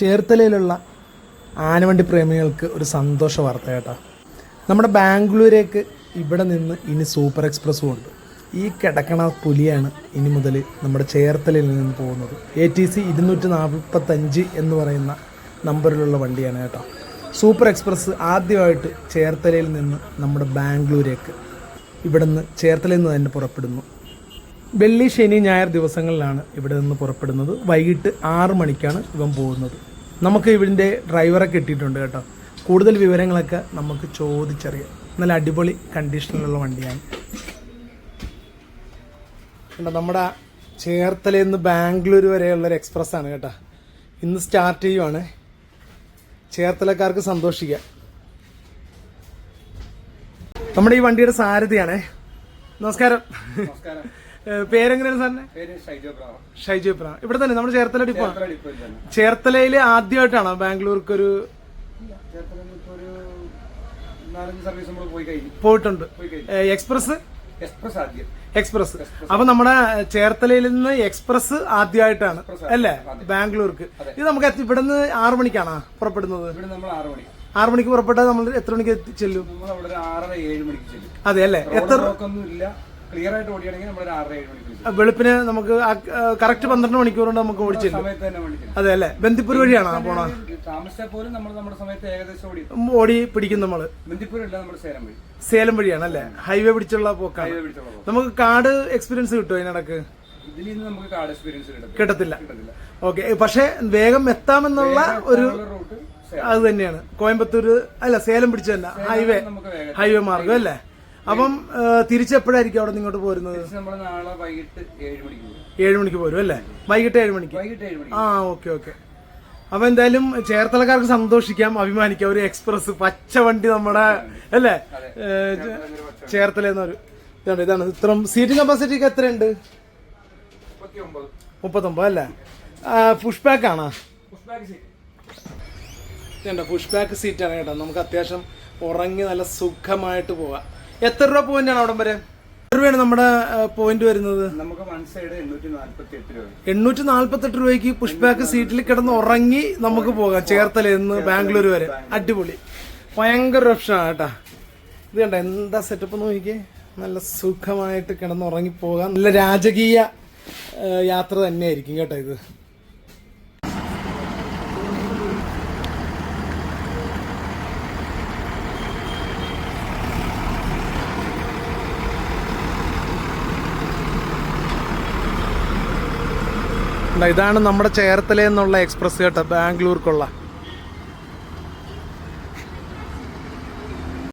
ചേർത്തലയിലുള്ള ആനവണ്ടി പ്രേമികൾക്ക് ഒരു സന്തോഷ വാർത്ത കേട്ടോ. നമ്മുടെ ബാംഗ്ലൂരേക്ക് ഇവിടെ നിന്ന് ഇനി സൂപ്പർ എക്സ്പ്രസ്സും ഉണ്ട്. ഈ കിടക്കണ പുലിയാണ് ഇനി മുതൽ നമ്മുടെ ചേർത്തലയിൽ നിന്ന് പോകുന്നത്. എ ടി സി ഇരുന്നൂറ്റി നാൽപ്പത്തഞ്ച് എന്ന് പറയുന്ന നമ്പറിലുള്ള വണ്ടിയാണ് കേട്ടോ. സൂപ്പർ എക്സ്പ്രസ് ആദ്യമായിട്ട് ചേർത്തലയിൽ നിന്ന് നമ്മുടെ ബാംഗ്ലൂരേക്ക് ഇവിടെ നിന്ന് ചേർത്തലയിൽ നിന്ന് തന്നെ പുറപ്പെടുന്നു. വെള്ളി ശനി ഞായർ ദിവസങ്ങളിലാണ് ഇവിടെ നിന്ന് പുറപ്പെടുന്നത്. വൈകിട്ട് ആറ് മണിക്കാണ് ഇവൻ പോകുന്നത്. നമുക്ക് ഇവിടെ ഡ്രൈവറെ കിട്ടിയിട്ടുണ്ട് കേട്ടോ. കൂടുതൽ വിവരങ്ങളൊക്കെ നമുക്ക് ചോദിച്ചറിയാം. നല്ല അടിപൊളി കണ്ടീഷനിലുള്ള വണ്ടിയാണ്. നമ്മുടെ ചേർത്തലയിൽ നിന്ന് ബാംഗ്ലൂർ വരെയുള്ള ഒരു എക്സ്പ്രസ് ആണ് കേട്ടോ. ഇന്ന് സ്റ്റാർട്ട് ചെയ്യുവാണ്. ചേർത്തലക്കാർക്ക് സന്തോഷിക്കാം. നമ്മുടെ ഈ വണ്ടിയുടെ സാരഥിയാണേ. നമസ്കാരം. നമസ്കാരം. പേരെങ്ങനെയാണ് സാറിന്? പേര് ഷൈജോ ഇബ്രാഹിം ഇവിടെ തന്നെ നമ്മുടെ ചേർത്തല ഡിപ്പോ ചേർത്തലയിൽ ആദ്യമായിട്ടാണോ ബാംഗ്ലൂർക്ക് ഒരു പോയിട്ടുണ്ട്. പോയി എക്സ്പ്രസ് എക്സ്പ്രസ് അപ്പൊ നമ്മുടെ ചേർത്തലയിൽ നിന്ന് എക്സ്പ്രസ് ആദ്യമായിട്ടാണ് അല്ലേ? ബാംഗ്ലൂർക്ക്. ഇത് നമുക്ക് ഇവിടെ നിന്ന് ആറു മണിക്കാണോ പുറപ്പെടുന്നത്? ആറ് മണി. ആറു മണിക്ക് പുറപ്പെട്ടാൽ നമ്മൾ എത്ര മണിക്ക് ചെല്ലും? അതെ അല്ലേ? എത്ര ക്ലിയർ ആയിട്ട് ഓടിയാണെങ്കിൽ നമ്മൾ ആറര ഏഴ് മണിക്ക് ചെല്ലും വെളുപ്പിന് നമുക്ക് കറക്റ്റ് പന്ത്രണ്ട് മണിക്കൂർ കൊണ്ട് നമുക്ക് ഓടിച്ചില്ല. സമയത്ത് തന്നെ വണ്ടി അതെ അല്ലെ? ബന്ദിപ്പൂർ വഴിയാണോ പോണ താമസിച്ചാൽ പോലും നമ്മൾ നമ്മുടെ സമയത്ത് ഏകദേശം ഓടി ഓടി പിടിക്കും നമ്മൾ. ബന്ദിപ്പൂരില്ല നമ്മൾ സേലം വഴി. സേലം വഴിയാണ് അല്ലേ? ഹൈവേ പിടിച്ചുള്ള പോക്കാണ്. ഹൈവേ പിടിച്ചോളൂ നമുക്ക് കാർഡ് എക്സ്പീരിയൻസ് കിട്ടുമോ ഇതിൽ നിന്ന് നമുക്ക് കാർഡ് എക്സ്പീരിയൻസ് കിട്ടത്തില്ല. കിട്ടത്തില്ല. കിട്ടത്തില്ല. ഓക്കെ പക്ഷെ വേഗം എത്താമെന്നുള്ള ഒരു റൂട്ട് അത് തന്നെയാണ്. കോയമ്പത്തൂര് അല്ല സേലം പിടിച്ചു തന്നെ ഹൈവേ. നമുക്ക് വേഗം ഹൈവേ മാർഗം അല്ലേ? അപ്പം തിരിച്ചെപ്പോഴായിരിക്കും അവിടെ ഇങ്ങോട്ട് പോരുന്നത്? നമ്മൾ നാളെ വൈകിട്ട് ഏഴ് മണിക്ക് ഏഴ് മണിക്ക് പോരും അല്ലേ? വൈകിട്ട് ഏഴ് മണിക്ക്? വൈകിട്ട് ഏഴ് മണിക്ക്. ആ ഓക്കെ ഓക്കെ. അപ്പൊ എന്തായാലും ചേർത്തലക്കാർക്ക് സന്തോഷിക്കാം അഭിമാനിക്കാം. ഒരു എക്സ്പ്രസ് പച്ച വണ്ടി നമ്മുടെ അല്ലേ? ചേർത്തല ചേർത്തലെന്നൊരു ഇതാണ് ഇതാണ്. ഇത്ര സീറ്റിംഗ് കപ്പാസിറ്റി ഒക്കെ എത്രയുണ്ട്? മുപ്പത്തി മുപ്പത്തൊമ്പത് അല്ലേ? പുഷ് ബാക്ക് ആണോ? പുഷ് ബാക്ക് സീറ്റാണ് കേട്ടോ. നമുക്ക് അത്യാവശ്യം ഉറങ്ങി നല്ല സുഖമായിട്ട് പോവാം. എത്ര രൂപ പോയിന്റ് ആണ് അവിടം വരെ? രൂപയാണ് നമ്മുടെ പോയിന്റ് വരുന്നത്? നമുക്ക് വൺ സൈഡ് എണ്ണൂറ്റി നാല്പത്തി എട്ട് രൂപയ്ക്ക് പുഷ് ബാക്ക് സീറ്റിൽ കിടന്ന് ഉറങ്ങി നമുക്ക് പോകാം. ചേർത്തലയിൽ നിന്ന് ബാംഗ്ലൂർ വരെ. അടിപൊളി. ഭയങ്കര ഓപ്ഷനാണ് കേട്ടാ. ഇത് കണ്ട എന്താ സെറ്റപ്പ് നോക്കിക്കേ? നല്ല സുഖമായിട്ട് കിടന്ന് ഉറങ്ങി പോകാം. നല്ല രാജകീയ യാത്ര തന്നെയായിരിക്കും കേട്ടോ ഇത്. ഇതാണ് നമ്മുടെ ചേർത്തല എന്നുള്ള എക്സ്പ്രസ് കേട്ടോ ബാംഗ്ലൂർക്കുള്ള.